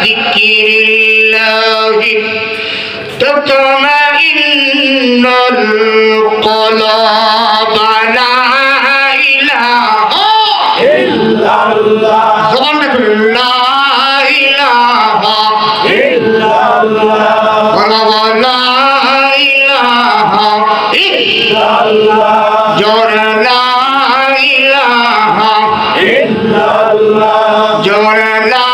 بذكر الله تطمئن القلوب لا إله إلا الله زبان بكل لا إله إلا الله ولا ولا إله إلا إلا الله جور لا إله إلا الله جور لا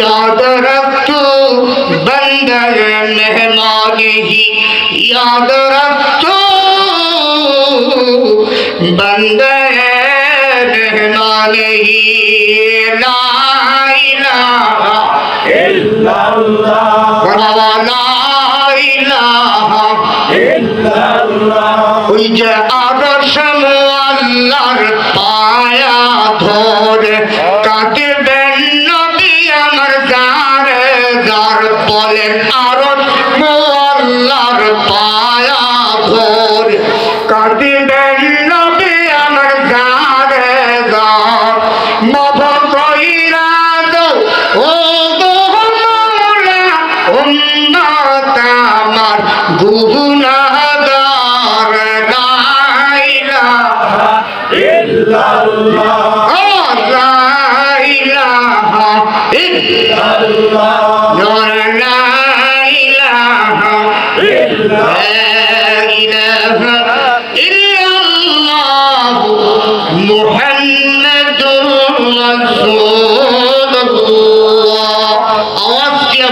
याद रखो बंदर मेहमान ही याद रखो बंदर मेहमान ही ला इलाहा इल्लल्लाह and um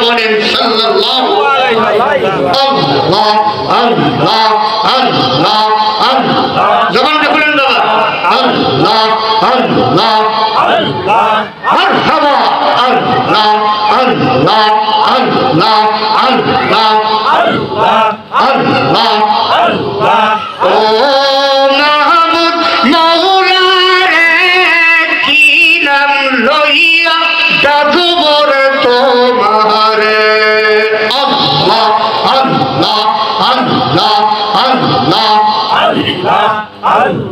বলেন সাল্লাল্লাহু আল্লাহ আল্লাহ আল্লাহ আল্লাহ জবানটা খুলেন দাদা আল্লাহ আল্লাহ আল্লাহ মারহাবা আল্লাহ আল্লাহ আল্লাহ আল্লাহ আল্লাহ আল্লাহ আল্লাহ ও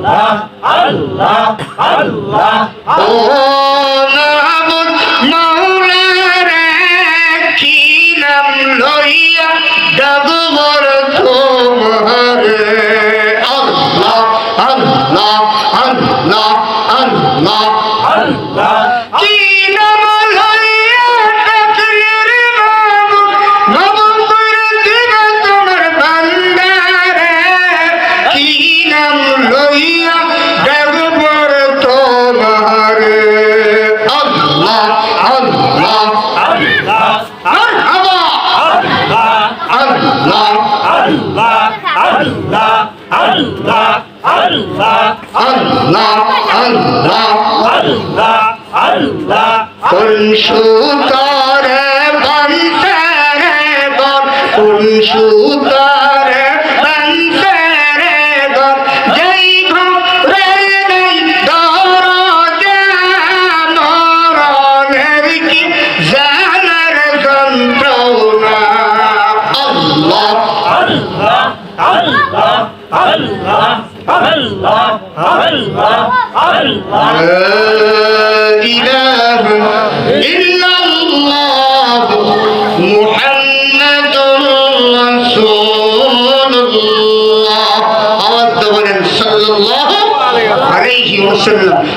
আল্লাহ আল্লাহ আল্লাহ। লইয়া ডাবর তোমার সুতরে বানতে রে গর কোন সুতরে বানতে রে গর যেই ঘরে নেই দর মরণের কি জানার যন্ত্রণা আল্লাহ আল্লাহ আল্লাহ আল্লাহ আল্লাহ আল্লাহ আল্লাহ ইলাহা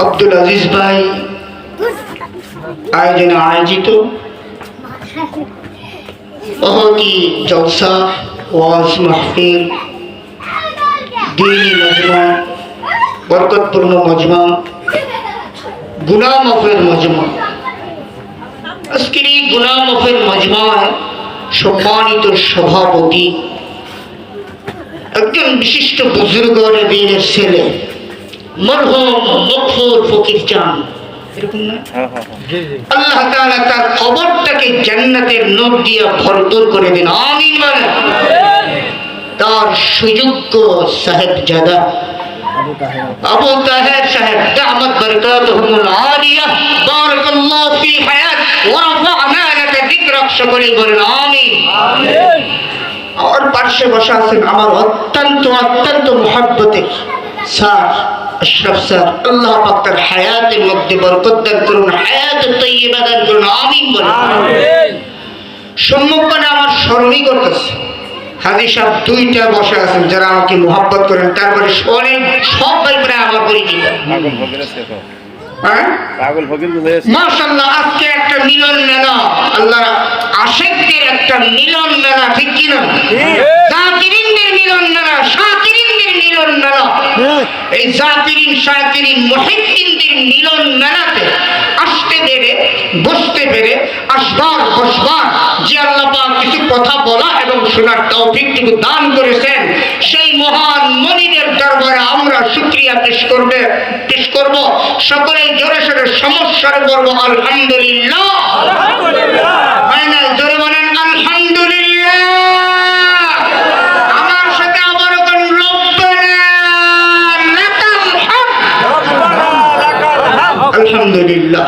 আব্দুল আজিজ ভাই আয়োজনে আয়োজিত জলসা, ওয়াজ মাহফিল দিনী মজমা, বরকতপূর্ণ মজমা গুলাম অফের মজমা। আজকের এই গুলাম অফের মজমায় সম্মানিত সভাপতি একজন বিশিষ্ট বুজুর্গ নবীনের ছেলে মরহুম মকফুর ফকির চান এরকম না? আল্লাহ তাআলা তার কবরটাকে জান্নাতের নূর দিয়ে ভরপুর করে দিন। আমিন বলেন। তার সুযোগ্য সাহেব আবু তাহের। সাহেব দামত বরকাতুহুমুল আলিয়া। বারাকাল্লাহু ফি হায়াত। ওয়া রাফা'না লাকা যিকরাক সকলে বলেন আমিন। আমার পার্শ্বে বসা আছেন আমার অত্যন্ত অত্যন্ত মহাব্বতের স্যার। আশরাফ স্যার আল্লাহ পাক তার হায়াতের মধ্যে বরকত দান করুন হায়াত তৈয়বা দান করুন আমিন বলেন সম্মুখপানে আমার স্মরণই করতেছে হাজি সাহেব দুইটা বসে আছেন যারা আমাকে মোহাব্বত করেন তারপরে অনেক সব ভাই প্রায় আমার পরিচিত। হ্যাঁ? মাশাল্লাহ আজকে একটা মিলন মেলা। আল্লাহ আশেকদের একটা মিলন মেলা ঠিক কিনা? জাকিরিনদের মিলন মেলা শাকিরিনদের মিলন মেলা এই জাকিরিন শাকিরিন মুহিদ্দিনদের মিলন মেলাতে আসতে পেরে বসতে পেরে আসবার বসবার। যে আল্লাহ পাক কিছু কথা বলা এবং শোনার তৌফিকটুকু দান করেছেন সেই মহান মনিদের দরবারে আমরা শুকরিয়া পেশ করবে পেশ করব। সকলে জোরে সোরে সমস্যার করব আলহামদুলিল্লাহ। আলহামদুলিল্লাহ।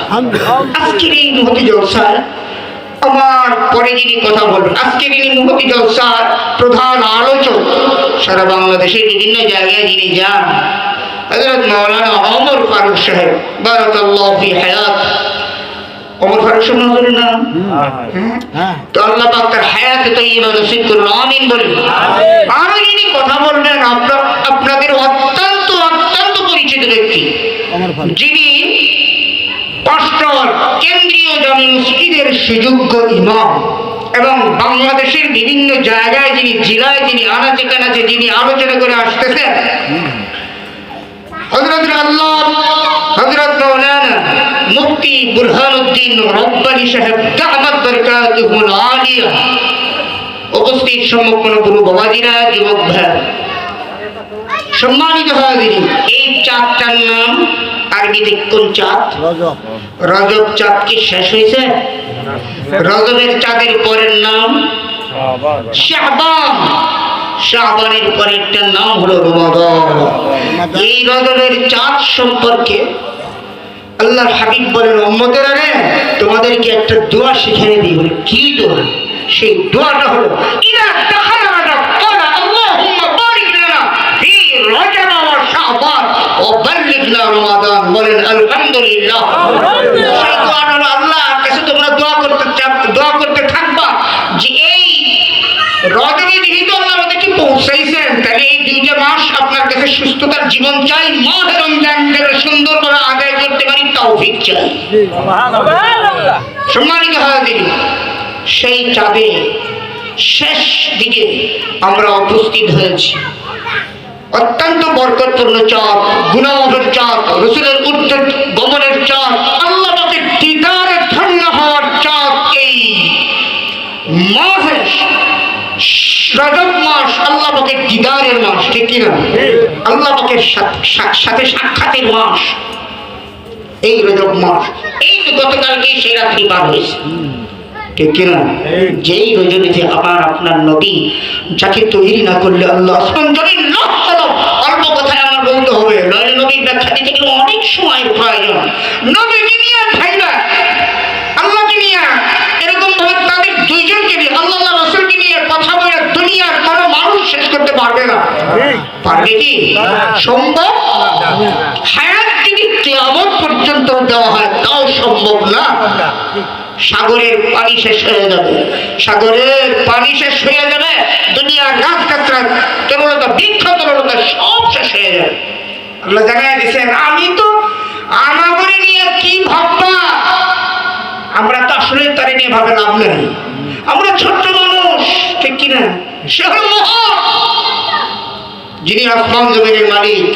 আজকের এই মহতি জলসায় আমার পরে যিনি কথা বলবেন আজকের এই মহতি জলসার প্রধান আলোচক। সারা বাংলাদেশের বিভিন্ন জায়গায় যিনি যান হযরত মাওলানা ওমর ফারুক সাহেব বারাকাল্লাহু ফি হায়াত। ওমর ফারুক সাহেব নজরের নাম? হ্যাঁ? তো আল্লাহ পাক তার হায়াতে তৈবা নসিব করুন আমিন বলুন আরও যিনি কথা বলবেন আপনার আপনাদের অত্যন্ত অত্যন্ত পরিচিত ব্যক্তি। যিনি পাঁচটার কেন্দ্রীয় জামি মসজিদের সুযোগ্য ইমাম এবং বাংলাদেশের বিভিন্ন জায়গায় যিনি, জেলায় যিনি আনাচে কানাচে যিনি আলোচনা করে আসতেছেন হজরত আল্লাহ হজরত মৌলানা মুফতি বুরহানুদ্দিন রব্বানি সাহেব দামাত বরকাতুহুল আলিয়া উপস্থিত সম্মুখীন গুরু বাবাজিরা, যুবক ভাই। সম্মানিত হাজিরি এই চাঁদটার নাম আরবিতে কোন চাঁদ? রজব। চাঁদ কি শেষ হয়েছে? রজবের চাঁদের পরের নাম শাহবান। শাহবানের পরেরটার নাম হলো রমাদান। এই রজবের চাঁদ সম্পর্কে আল্লাহর হাবিব বলেন উম্মতেরা রে তোমাদেরকে একটা দোয়া শিখিয়ে দিই। বলে কি দোয়া? সেই দোয়াটা হলো ইদা দাখালা রাজব ক্বালা আল্লাহুম্মা বারিক লানা ফি রজব ওয়া বাল্লিগনা রমাদান বলেন আলহামদুলিল্লাহ। আল্লাহর কাছে তোমরা দোয়া করতে দোয়া করতে থাকবা যে এই রজনী যেহেতু আল্লাহ আমাদেরকে পৌঁছাইছেন? তাহলে এই দুইটা মাস আপনার কাছে সুস্থতার জীবন চাই মাহ রমজান যেন সুন্দরভাবে আদায় করতে পারি তৌফিক চাই। সম্মানিত হাজির সেই চাঁদে শেষ দিকে আমরা উপস্থিত হয়েছি। অত্যন্ত বরকতপূর্ণ চাঁদ গুণামহের চাঁদ, রসুলের উদ্যোগ গমনের চাঁদ, আল্লাহ পাকের দিদারে ধন্য হওয়ার চাঁদ এই মাসে, রজব মাস আল্লাহ পাকের দিদারের মাস, ঠিক কিনা? আল্লাহ পাকের সাথে সাক্ষাতের মাস, এই রজব মাস, এই গতকালকে সেই রাত্রি পার হয়েছে। ঠিক কিনা যেই রজনীতে আমার আপনার নবী যাকে তৈরি না করলে আল্লাহ আসমান জমিন অল্প কথায় আমার বলতে হবে। নইলে নবীর ব্যাখ্যা দিতে গেলে অনেক সময়ের প্রয়োজন। নবীকে নিয়ে ভাইবা আল্লাহকে নিয়ে এরকম ভাবে তাদের দুইজনকে নিয়ে আল্লাহ রসুলকে নিয়ে কথা বলে দুনিয়ার কোনো মানুষ শেষ করতে পারবে না। পারবে কি? সম্ভব? হায়াত যদি কেয়ামত পর্যন্ত দেওয়া হয় তাও সম্ভব না। সাগরের পানি শেষ হয়ে যাবে। সাগরের পানি শেষ হয়ে যাবে, দুনিয়ার গাছগাছরা তরুণতা বৃক্ষ তরুণতা সব শেষ হয়ে যাবে। আল্লাহ জানাই দিচ্ছেন আমি তো আমাগরে নিয়ে কি ভাববা? আমরা তো আসলে তারে নিয়ে ভাবে লাভ নেই। আমরা ছোট্ট মানুষ, ঠিক কিনা? সে হল যিনি আসমান জমিনের মালিক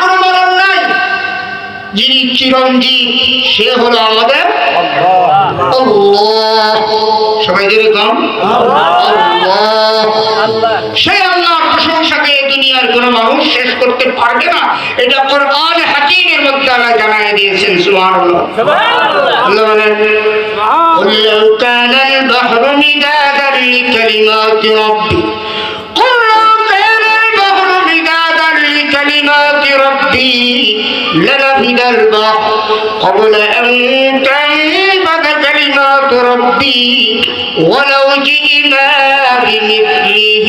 কোনো নাই যিনি সে হলো আমাদের সবাই আল্লাহ কোন মানুষ শেষ করতে পারবে না এটা কোরআন হাকিমের মধ্যে আল্লাহ জানাই দিয়েছেন সুবহানাল্লাহ আল্লাহ বলেন قل لو كان البحر مدادا لكلمات ربي قل لو كان البحر مدادا لكلمات ربي لنفد البحر قبل أن تنفد كلمات ربي ولو جئنا بمثله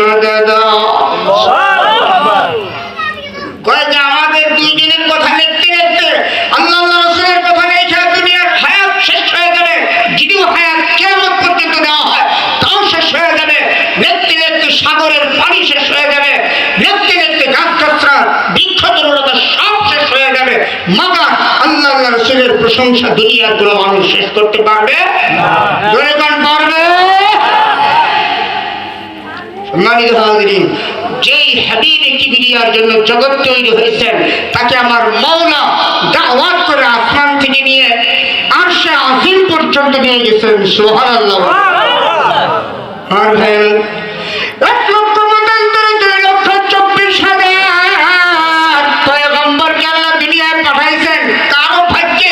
مددا কয় যে আমাদের দুইজনের কথা লিখতে লিখতে আল্লাহ আল্লাহ রসুলের কথা নেই ছাড়া দুনিয়ার হায়াত শেষ হয়ে যাবে যদিও হায়াত কেমন পর্যন্ত দেওয়া হয় তাও শেষ হয়ে যাবে লিখতে লিখতে সাগরের পানি শেষ হয়ে যাবে লিখতে লিখতে গাছ গাছরা বৃক্ষ তরুণতা সব শেষ হয়ে যাবে মাগার আল্লাহ আল্লাহ রসুলের প্রশংসা দুনিয়ার কোনো মানুষ শেষ করতে পারবে জোরে গান পারবে সম্মানিত হাজিরিন যেই হাবিব কিবরিয়ার জন্য জগৎ তৈরি হয়েছেন তাকে আমার মৌলা দাওয়াত করে আসমান থেকে নিয়ে সে আজিম পর্যন্ত নিয়ে গেছেন সুবহানাল্লাহ। আর ভাই এক লক্ষ মতান্তরে দুই লক্ষ চব্বিশ হাজার পয়গম্বরকে আল্লাহ দুনিয়ায় পাঠাইছেন কারও ভাগ্যে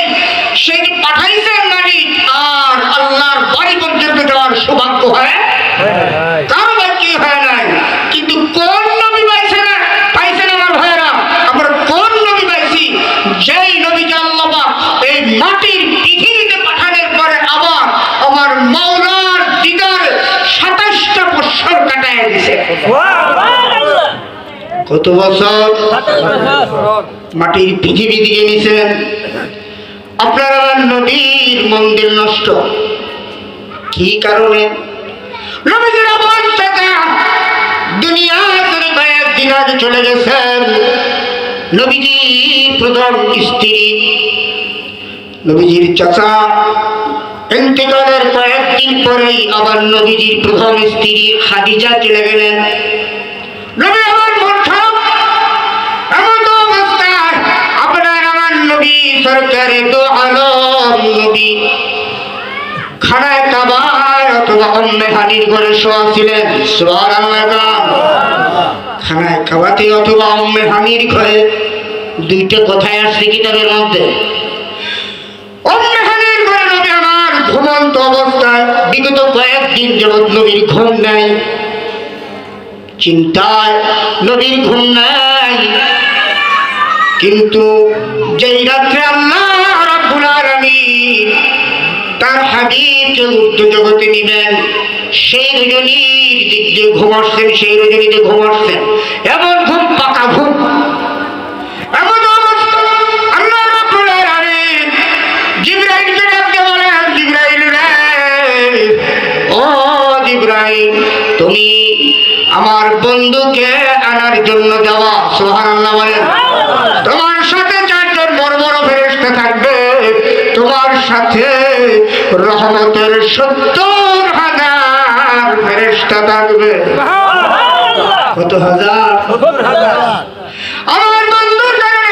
সেই পাঠাইছেন মালিক আর আল্লাহর বাড়ি পর্যন্ত যাওয়ার সৌভাগ্য হয় কারও বাক্যই হয় নাই কিন্তু কোন নবী পাইছে না পাইছে না আমার ভাইয়েরা আমরা কোন নবী পাইছি যেই নবীকে আল্লাহ পাক এই মাটির পৃথিবীতে পাঠানোর পরে আবার আমার মৌলার দিদার সাতাশটা বছর কাটায় দিছে কত বছর? মাটির পৃথিবী দিকে নিছেন আপনার আমার নদীর মন্দির নষ্ট। কি কারণে? চলে গেছেন নবীজি প্রথম স্ত্রী। নবীজির চাচা ইন্তেকালের কয়েকদিন পরেই আবার নবীজির প্রথম স্ত্রী খাদিজা চলে গেলেন। আমার মন এমন তো অবস্থা আপনার আমার সরকারে খানায় অথবা হানির ছিলেন খানায় অথবা হানির দুইটা কথায় আসছে কিতাবের মধ্যে হানির ঘরে নবী আমার ঘুমন্ত অবস্থায় বিগত কয়েকদিন যাবৎ নবীর ঘুম নাই। চিন্তায় নবীর ঘুম নাই। কিন্তু যেই রাত্রে আল্লাহ রাব্বুল তার হাবিবকে উর্দু জগতে নিবেন, সেই রজনীর দিক দিয়ে ঘুম আসছেন, সেই রজনীতে ঘুম আসছেন। এমন ঘুম পাকা ঘুম। তুমি আমার বন্ধুকে আনার জন্য যাওয়া সুবহানাল্লাহ বলেন। তোমার সাথে চারজন বড় বড় ফেরেশতা থাকবে তোমার সাথে রহমতের সত্তর হাজার ফেরেশতা থাকবে। কত হাজার? আমার বন্ধুর কারণে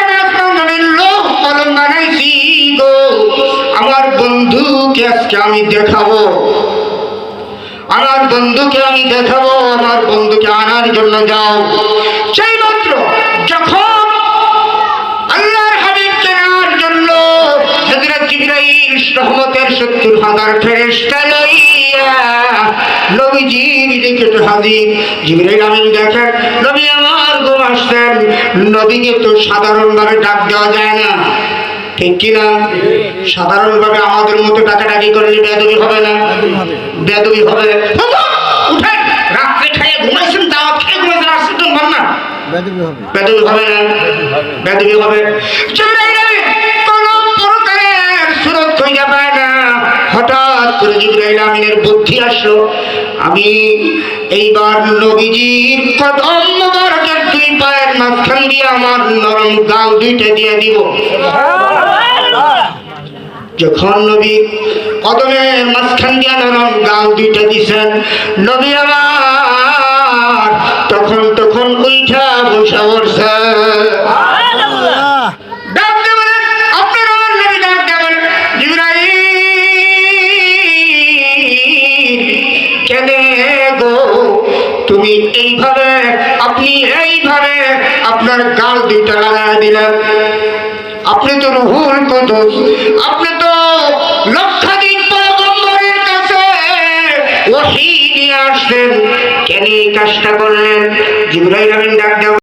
আমি লোক কলম বানাইছি গো? আমার বন্ধুকে আজকে আমি দেখাবো। আমার বন্ধুকে আমি দেখাবো, আমার বন্ধুকে আনার জন্য যাও। সেই মাত্র যখন আল্লাহর হাবিবকে নেওয়ার জন্য হযরত জিবরাইল রহমতের সত্তর হাজার ফেরেশতা লইয়া দেখেন, নবী আমার ঘুম আসছেন নবীকে তো সাধারণভাবে ডাক দেওয়া যায় না। ঠিক কিনা? সাধারণভাবে আমাদের মতো ডাকাডাকি করলে বেদবি হবে না। বেদবি হবে। উঠেন রাত্রে খাইয়ে ঘুমাইছেন দাওয়াত খেয়ে ঘুমাইছেন আসছেন ভাব না। বেদবি হবে। না। বেদবি হবে। হঠাৎ করে জিবরাইল আমিনের বুদ্ধি আসলো। আমি এইবার নবীজির কদম মাঝখান দিয়ে আমার নরম গাল দুইটা দিয়ে দিব। যখন নবী কদমের মাঝখান দিয়ে নরম গাল দুইটা দিছেন নবী আমার আপনার গাল দিলেন। আপনি তো রুহুল কুদুস, আপনি তো লক্ষাধিক পয়গম্বরের কাছে ওহী নিয়ে আসলেন। কেন এই কাজটা করলেন? জিব্রাইল আমিন ডাক